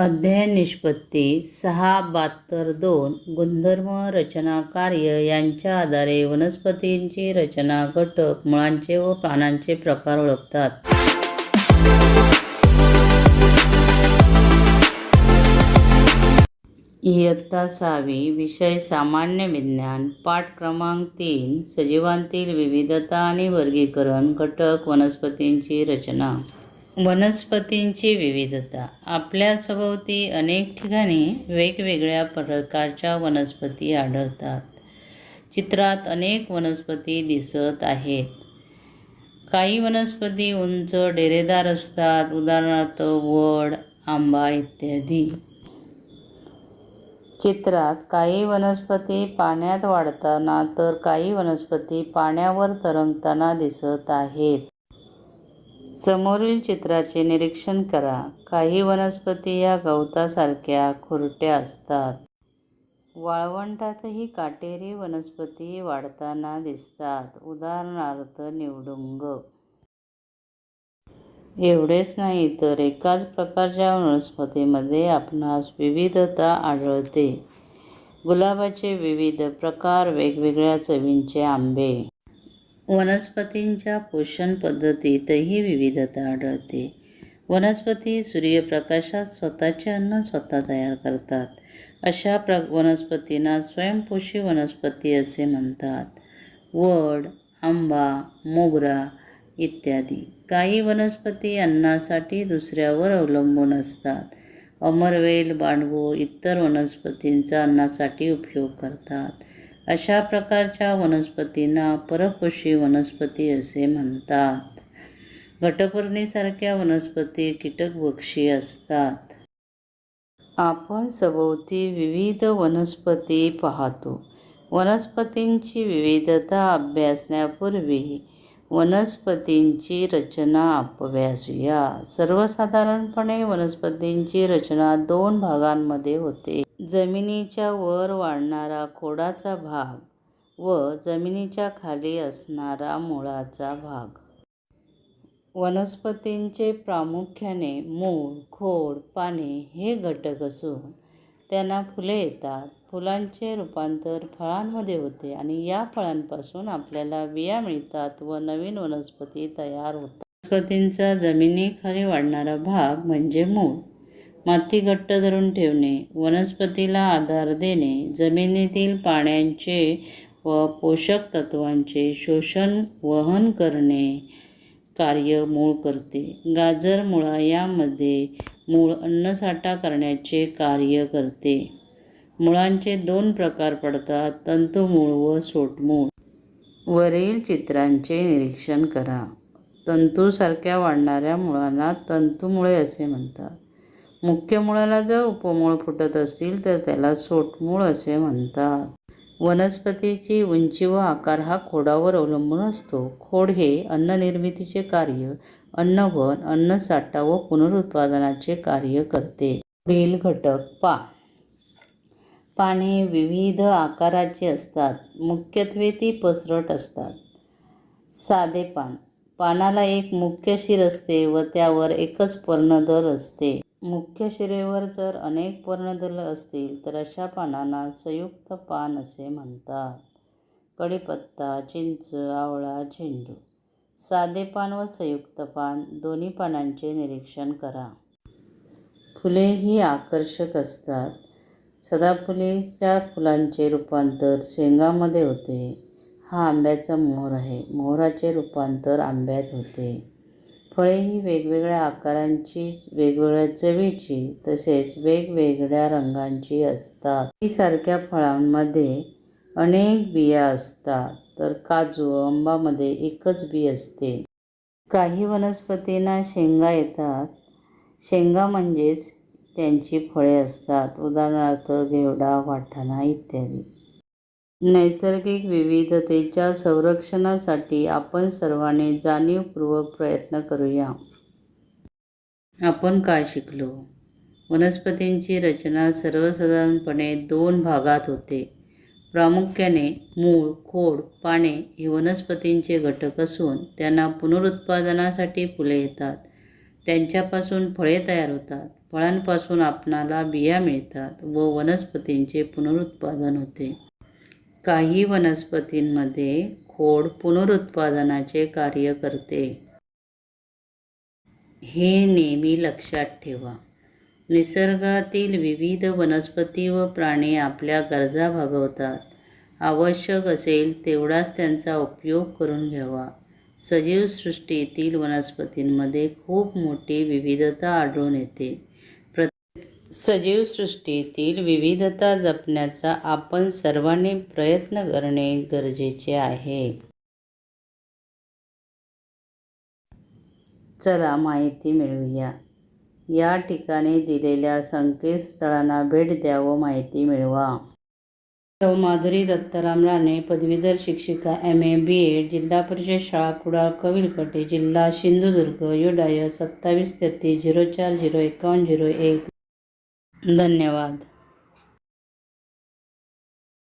अध्ययन निष्पत्ती सहा बहात्तर दोन गुणधर्म रचना कार्य यांच्या आधारे वनस्पतींची रचना घटक मुळांचे व पानांचे प्रकार ओळखतात. इयत्ता सहावी विषय सामान्य विज्ञान पाठ क्रमांक तीन सजीवांतील विविधता आणि वर्गीकरण घटक वनस्पतींची रचना. वनस्पतींची विविधता. आपल्या सभोवती अनेक ठिकाणी वेगवेगळ्या प्रकारच्या वनस्पती आढळतात. चित्रात अनेक वनस्पती दिसत आहेत. काही वनस्पती उंच डेरेदार असतात. उदाहरणार्थ वड आंबा इत्यादी. चित्रात काही वनस्पती पाण्यात वाढताना तर काही वनस्पती पाण्यावर तरंगताना दिसत आहेत. समोरील चित्राचे निरीक्षण करा. काही वनस्पती या गवतासारख्या खुरट्या असतात. वाळवंटातही काटेरी वनस्पती वाढताना दिसतात. उदाहरणार्थ निवडुंग. एवढेच नाही तर एकाच प्रकारच्या वनस्पतीमध्ये आपणास विविधता आढळते. गुलाबाचे विविध प्रकार वेगवेगळ्या चवींचे आंबे. वनस्पतींच्या पोषण पद्धतीतही विविधता आढळते. वनस्पती सूर्यप्रकाशात स्वतःचे अन्न स्वतः तयार करतात. अशा प्र वनस्पतींना स्वयंपोषी वनस्पती असे म्हणतात. वड आंबा मोगरा इत्यादी. काही वनस्पती अन्नासाठी दुसऱ्यावर अवलंबून असतात. अमरवेल बांडगूळ इतर वनस्पतींचा अन्नासाठी उपयोग करतात. अशा प्रकारच्या वनस्पतींना परपोषी वनस्पती असे म्हणतात. घटपर्णीसारख्या वनस्पती कीटकभक्षी असतात. आपण सभोवती विविध वनस्पती पाहतो. वनस्पतींची विविधता अभ्यासण्यापूर्वी वनस्पतींची रचना अभ्यासूया सर्वसाधारणपणे वनस्पतींची रचना दोन भागांमध्ये होते. जमिनीच्या वर वाढणारा खोडाचा भाग व जमिनीच्या खाली असणारा मुळाचा भाग. वनस्पतींचे प्रामुख्याने मूळ खोड पाने हे घटक असून त्यांना फुले येतात. फुलांचे रूपांतर फळांमध्ये होते आणि या फळांपासून आपल्याला बिया मिळतात व नवीन वनस्पती तयार होतात. वनस्पतींचा जमिनीखाली वाढणारा भाग म्हणजे मूळ. माती घट्ट धरून ठेवणे वनस्पतीला आधार देणे जमिनीतील पाण्याचे व पोषक तत्वांचे शोषण वहन करणे कार्य मूळ करते. गाजर मुळा यामध्ये मूळ अन्नसाठा करण्याचे कार्य करते. मुळांचे दोन प्रकार पडतात तंतुमूळ व सोटमूळ. वरील चित्रांचे निरीक्षण करा. तंतूसारख्या वाढणाऱ्या मुळांना तंतुमुळे असे म्हणतात. मुख्य मुळाला जर उपमूळ फुटत असतील तर त्याला सोटमूळ असे म्हणतात. वनस्पतीची उंची व आकार हा खोडावर अवलंबून असतो. खोड हे अन्ननिर्मितीचे कार्य अन्नवन अन्नसाठा व पुनरुत्पादनाचे कार्य करते. पुढील घटक पा. पाने विविध आकाराची असतात. मुख्यत्वे ती पसरट असतात. साधे पान. पानाला एक मुख्य शिर असते व त्यावर एकच पर्णदल असते. मुख्य शिरेवर जर अनेक पर्णदल असतील तर अशा पानांना संयुक्त पान असे म्हणतात. कढीपत्ता चिंच आवळा झेंडू. साधे पान व संयुक्त पान दोन्ही पानांचे निरीक्षण करा. फुले ही आकर्षक असतात. सदाफुलीच्या फुलांचे रूपांतर शेंगामध्ये होते. हा आंब्याचा मोहर आहे. मोहराचे रूपांतर आंब्यात होते. फळे ही वेगवेगळ्या आकारांची वेगवेगळ्या चवीची तसेच वेगवेगळ्या रंगांची असतात. सारख्या फळांमध्ये अनेक बिया असतात तर काजू आंबामध्ये एकच बी असते. काही वनस्पतींना शेंगा येतात. शेंगा म्हणजेच त्यांची फळे असतात. उदाहरणार्थ घेवडा वाटाणा इत्यादी. नैसर्गिक विविधतेच्या संरक्षणासाठी आपण सर्वांनी जाणीवपूर्वक प्रयत्न करूया. आपण काय शिकलो? वनस्पतींची रचना सर्वसाधारणपणे दोन भागात होते. प्रामुख्याने मूळ खोड पाने हे वनस्पतींचे घटक असून त्यांना पुनरुत्पादनासाठी फुले येतात. त्यांच्यापासून फळे तयार होतात. फळांपासून आपणाला बिया मिळतात व वनस्पतींचे पुनरुत्पादन होते. काही वनस्पतींमध्ये खोड पुनरुत्पादनाचे कार्य करते. हे नेहमी लक्षात ठेवा. निसर्गातील विविध वनस्पती व प्राणी आपल्या गरजा भागवतात. आवश्यक असेल तेवढाच त्यांचा उपयोग करून घ्यावा. सजीव सृष्टीतील वनस्पतींमध्ये खूप मोठी विविधता आढळून येते. सजीव सृष्टीतील विविधता जपण्याचा आपण सर्वांनी प्रयत्न करणे गरजेचे आहे. चला माहिती मिळवूया. या ठिकाणी दिलेल्या संकेतस्थळांना भेट द्या व माहिती मिळवा. सौ माधुरी दत्ताराम राणे पदवीधर शिक्षिका एम ए बी एड जिल्हा परिषद शाळा कुडाळ कविलकटे जिल्हा सिंधुदुर्ग युडाय सत्तावीस तेहतीस झिरो चार झिरो एकावन्न झिरो एक धन्यवाद.